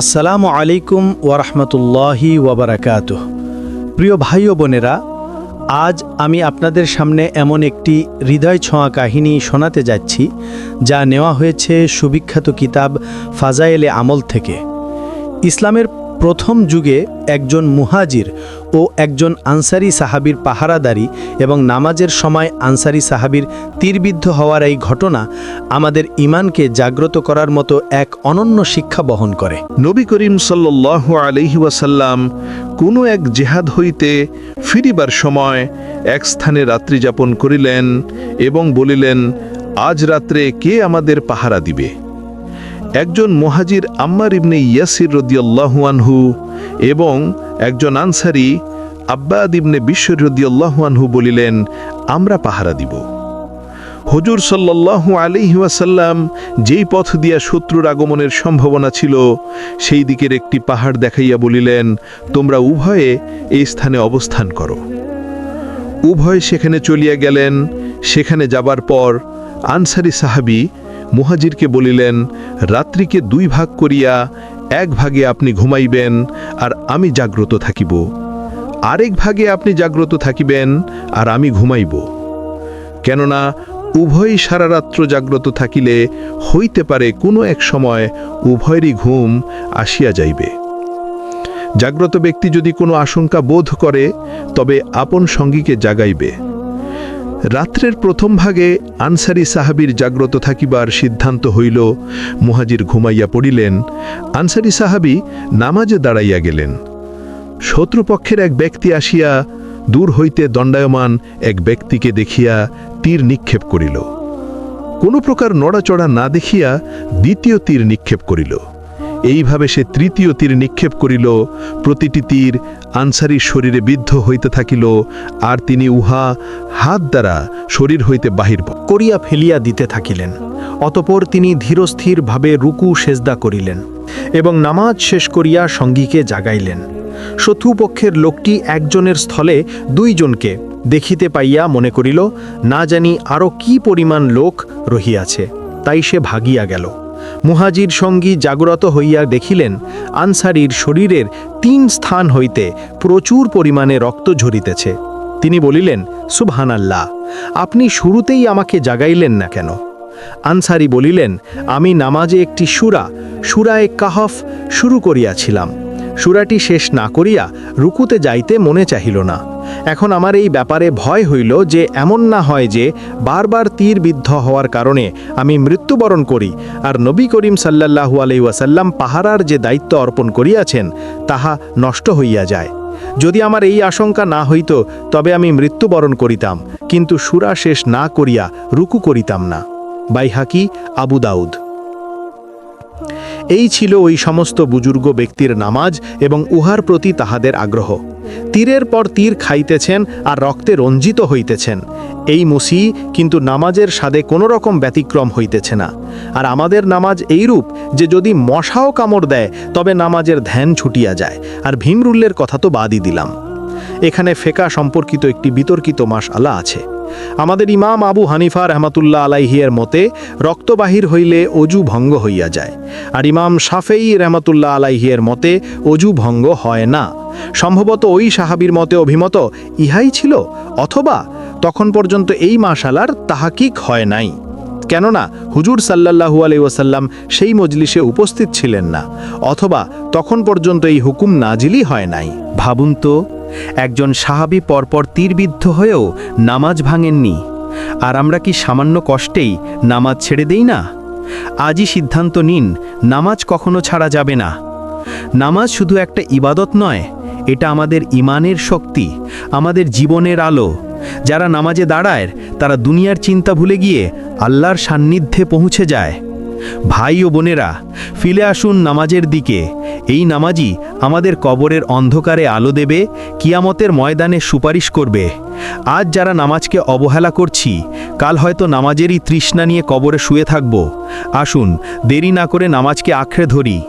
আসসালামু আলাইকুম ওয়ারহমতুল্লাহি ওবরাকাত প্রিয় ভাই ও বোনেরা, আজ আমি আপনাদের সামনে এমন একটি হৃদয় ছোঁয়া কাহিনী শোনাতে যাচ্ছি, যা নেওয়া হয়েছে সুবিখ্যাত কিতাব ফাজায়েলে আমল থেকে। ইসলামের প্রথম যুগে একজন মুহাজির ও একজন আনসারি সাহাবির পাহারাদারি এবং নামাজের সময় আনসারি সাহাবির তীরবিদ্ধ হওয়ার এই ঘটনা আমাদের ইমানকে জাগ্রত করার মতো এক অনন্য শিক্ষা বহন করে। নবী করিম সাল্লাহ ওয়াসাল্লাম কোনো এক জেহাদ হইতে ফিরিবার সময় এক স্থানে রাত্রি যাপন করিলেন এবং বলিলেন, আজ রাত্রে কে আমাদের পাহারা দিবে? একজন মহাজির আম্মার ইবনে ইয়াসির রদিয়াল্লাহু আনহু এবং একজন আনসারি আব্বাদ ইবনে বিশ্বর রদিয়াল্লাহু আনহু বলিলেন, আমরা পাহারা দিব। হজুর সাল্লাল্লাহু আলাইহি ওয়াসাল্লাম যেই পথ দিয়া শত্রুর আগমনের সম্ভাবনা ছিল, সেই দিকের একটি পাহাড় দেখাইয়া বলিলেন, তোমরা উভয়ে এই স্থানে অবস্থান করো। উভয় সেখানে চলিয়া গেলেন। সেখানে যাবার পর আনসারি সাহাবি মুহাজিরকে বলিলেন, রাত্রিকে দুই ভাগ করিয়া এক ভাগে আপনি ঘুমাইবেন আর আমি জাগ্রত থাকিব। আরেক ভাগে আপনি জাগ্রত থাকিবেন আর আমি ঘুমাইব। কেননা উভয়ই সারা রাত্র জাগ্রত থাকিলে হইতে পারে কোনো এক সময় উভয়েরই ঘুম আসিয়া যাইবে। জাগ্রত ব্যক্তি যদি কোনো আশঙ্কা বোধ করে, তবে আপন সঙ্গীকে জাগাইবে। রাত্রের প্রথম ভাগে আনসারি সাহাবির জাগ্রত থাকিবার সিদ্ধান্ত হইল, মুহাজির ঘুমাইয়া পড়িলেন, আনসারি সাহাবি নামাজে দাঁড়াইয়া গেলেন। শত্রুপক্ষের এক ব্যক্তি আসিয়া দূর হইতে দণ্ডায়মান এক ব্যক্তিকে দেখিয়া তীর নিক্ষেপ করিল। কোনো প্রকার নড়াচড়া না দেখিয়া দ্বিতীয় তীর নিক্ষেপ করিল। এইভাবে সে তৃতীয় তীর নিক্ষেপ করিল, প্রতিটি তীর আনসারির শরীরে বিদ্ধ হইতে থাকিল, আর তিনি উহা হাত দ্বারা শরীর হইতে বাহির করিয়া ফেলিয়া দিতে থাকিলেন। অতপর তিনি ধীরস্থিরভাবে রুকু সেজদা করিলেন এবং নামাজ শেষ করিয়া সঙ্গীকে জাগাইলেন। শত্রুপক্ষের লোকটি একজনের স্থলে দুইজনকে দেখিতে পাইয়া মনে করিল, না জানি আরও কি পরিমাণ লোক রহিয়াছে। তাই সে ভাগিয়া গেল। মুহাজির সঙ্গী জাগ্রত হইয়া দেখিলেন, আনসারির শরীরের তিন স্থান হইতে প্রচুর পরিমাণে রক্ত ঝরিতেছে। তিনি বলিলেন, সুবহানাল্লাহ, আপনি শুরুতেই আমাকে জাগাইলেন না কেন? আনসারি বলিলেন, আমি নামাজে একটি সুরা, সুরায় কাহফ শুরু করিয়াছিলাম। সুরাটি শেষ না করিয়া রুকুতে যাইতে মনে চাহিল না। এখন আমার এই ব্যাপারে ভয় হইল যে এমন না হয় যে বারবার তীর বিদ্ধ হওয়ার কারণে আমি মৃত্যুবরণ করি আর নবী করিম সাল্লাল্লাহু আলাই ওয়াসাল্লাম পাহারার যে দায়িত্ব অর্পণ করিয়াছেন, তাহা নষ্ট হইয়া যায়। যদি আমার এই আশঙ্কা না হইত, তবে আমি মৃত্যুবরণ করিতাম, কিন্তু সুরা শেষ না করিয়া রুকু করিতাম না। বাইহাকি, আবু দাউদ। এই ছিল ওই সমস্ত বুজুর্গ ব্যক্তির নামাজ এবং উহার প্রতি তাহাদের আগ্রহ। তীরের পর তীর খাইতেছেন আর রক্তে রঞ্জিত হইতেছেন। এই মুসি কিন্তু নামাজের স্বাদে কোনো রকম ব্যতিক্রম হইতেছে না। আর আমাদের নামাজ এইরূপ যে যদি মশাও কামড় দেয়, তবে নামাজের ধ্যান ছুটিয়া যায়। আর ভীমরুল্লের কথা তো বাদই দিলাম। এখানে ফেকা সম্পর্কিত একটি বিতর্কিত মাস আলা আছে। আমাদের ইমাম আবু হানিফা রহমাতুল্লাহ আলাইহিয়ের মতে রক্তবাহির হইলে অজু ভঙ্গ হইয়া যায়। আর ইমাম সাফেই রহমাতুল্লাহ আলাইহিয়ের মতে, অজু ভঙ্গ হয় না। সম্ভবত ওই সাহাবির মতে অভিমত ইহাই ছিল, অথবা তখন পর্যন্ত এই মাসালার তাহাকিক হয় নাই। কেননা, হুজুর সাল্লাল্লাহু আলাই ওয়াসাল্লাম সেই মজলিসে উপস্থিত ছিলেন না, অথবা তখন পর্যন্ত এই হুকুম নাজিলই হয় নাই। ভাবুন তো একজন সাহাবি পরপর তীরবিদ্ধ হয়েও নামাজ ভাঙেননি। আর আমরা কি সামান্য কষ্টেই নামাজ ছেড়ে দেই না? আজই সিদ্ধান্ত নিন, নামাজ কখনো ছাড়া যাবে না। নামাজ শুধু একটা ইবাদত নয়, এটা আমাদের ইমানের শক্তি, আমাদের জীবনের আলো। যারা নামাজে দাঁড়ায়, তারা দুনিয়ার চিন্তা ভুলে গিয়ে আল্লাহর সান্নিধ্যে পৌঁছে যায়। ভাই ও বোনেরা, ফিরে আসুন নামাজের দিকে। এই নামাজই আমাদের কবরের অন্ধকারে আলো দেবে, কিয়ামতের ময়দানে সুপারিশ করবে। আজ যারা নামাজকে অবহেলা করছি, কাল হয়তো নামাজেরই তৃষ্ণা নিয়ে কবরে শুয়ে থাকব। আসুন, দেরি না করে নামাজকে আঁকড়ে ধরি।